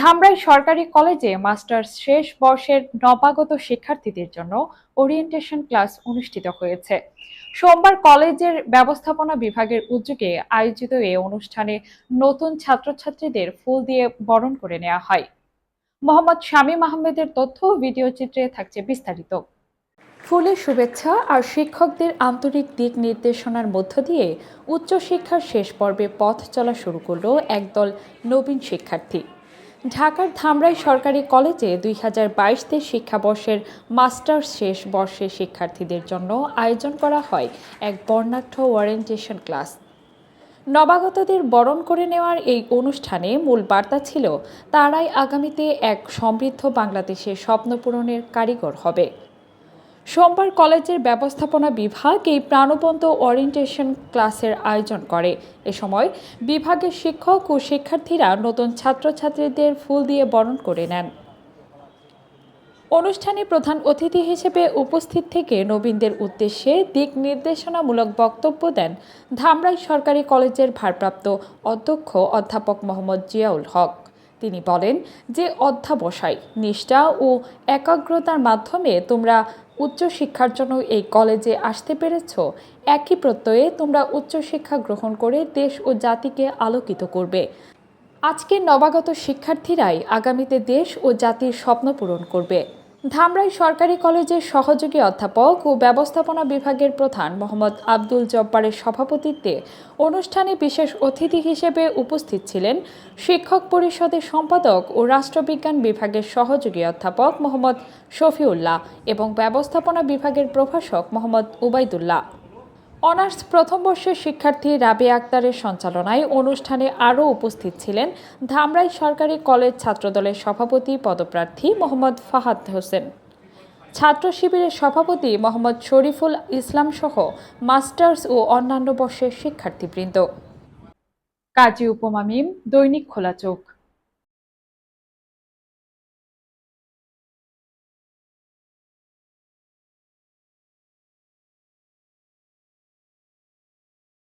ধামরাই সরকারি কলেজে মাস্টার্স শেষ বর্ষের নবাগত শিক্ষার্থীদের জন্য ওরিয়েন্টেশন ক্লাস অনুষ্ঠিত হয়েছে। সোমবার কলেজের ব্যবস্থাপনা বিভাগের উদ্যোগে আয়োজিত এই অনুষ্ঠানে নতুন ছাত্রছাত্রীদের ফুল দিয়ে বরণ করে নেওয়া হয়। মোহাম্মদ শামীম আহমেদের তথ্য ভিডিও চিত্রে থাকছে বিস্তারিত। ফুলের শুভেচ্ছা আর শিক্ষকদের আন্তরিক দিক নির্দেশনার মধ্য দিয়ে উচ্চশিক্ষার শেষ পর্বে পথ চলা শুরু করল একদল নবীন শিক্ষার্থী। ঢাকার ধামরাই সরকারি কলেজে দুই হাজার বাইশ তেইশ শিক্ষাবর্ষের মাস্টার্স শেষ বর্ষের শিক্ষার্থীদের জন্য আয়োজন করা হয় এক বর্ণাঢ্য ওয়ারেন্টেশন ক্লাস। নবাগতদের বরণ করে নেওয়ার এই অনুষ্ঠানে মূল বার্তা ছিল, তারাই আগামীতে এক সমৃদ্ধ বাংলাদেশের স্বপ্নপূরণের কারিগর হবে। সোমবার কলেজের ব্যবস্থাপনা বিভাগ এই প্রাণবন্ত ওরিয়েন্টেশন ক্লাসের আয়োজন করে। এ সময় বিভাগের শিক্ষক ও শিক্ষার্থীরা নতুন ছাত্রছাত্রীদের ফুল দিয়ে বরণ করে নেন। অনুষ্ঠানে প্রধান অতিথি হিসেবে উপস্থিত থেকে নবীনদের উদ্দেশ্যে দিক নির্দেশনামূলক বক্তব্য দেন ধামরাই সরকারি কলেজের ভারপ্রাপ্ত অধ্যক্ষ অধ্যাপক মোহাম্মদ জিয়াউল হক। তিনি বলেন যে অধ্যাবসায়, নিষ্ঠা ও একাগ্রতার মাধ্যমে তোমরা উচ্চশিক্ষার জন্য এই কলেজে আসতে পেরেছ? একই প্রত্যয়ে তোমরা উচ্চশিক্ষা গ্রহণ করে দেশ ও জাতিকে আলোকিত করবে। আজকের নবাগত শিক্ষার্থীরাই আগামীতে দেশ ও জাতির স্বপ্ন পূরণ করবে। ধামরাই সরকারি কলেজের সহযোগী অধ্যাপক ও ব্যবস্থাপনা বিভাগের প্রধান মোহাম্মদ আব্দুল জব্বারের সভাপতিত্বে অনুষ্ঠানে বিশেষ অতিথি হিসেবে উপস্থিত ছিলেন শিক্ষক পরিষদের সম্পাদক ও রাষ্ট্রবিজ্ঞান বিভাগের সহযোগী অধ্যাপক মোহাম্মদ শফিউল্লাহ এবং ব্যবস্থাপনা বিভাগের প্রভাষক মোহাম্মদ উবাইদুল্লাহ অনার্স প্রথম বর্ষের শিক্ষার্থী রাবে আক্তারের সঞ্চালনায় অনুষ্ঠানে আরও উপস্থিত ছিলেন ধামরাই সরকারি কলেজ ছাত্রদলের সভাপতি পদপ্রার্থী মোহাম্মদ ফাহাদ হোসেন। ছাত্র শিবিরের সভাপতি মোহাম্মদ শরীফুল ইসলাম সহ মাস্টার্স ও অন্যান্য বর্ষের শিক্ষার্থীবৃন্দ। কাজী উপমা মিম, দৈনিক খোলা চোখ।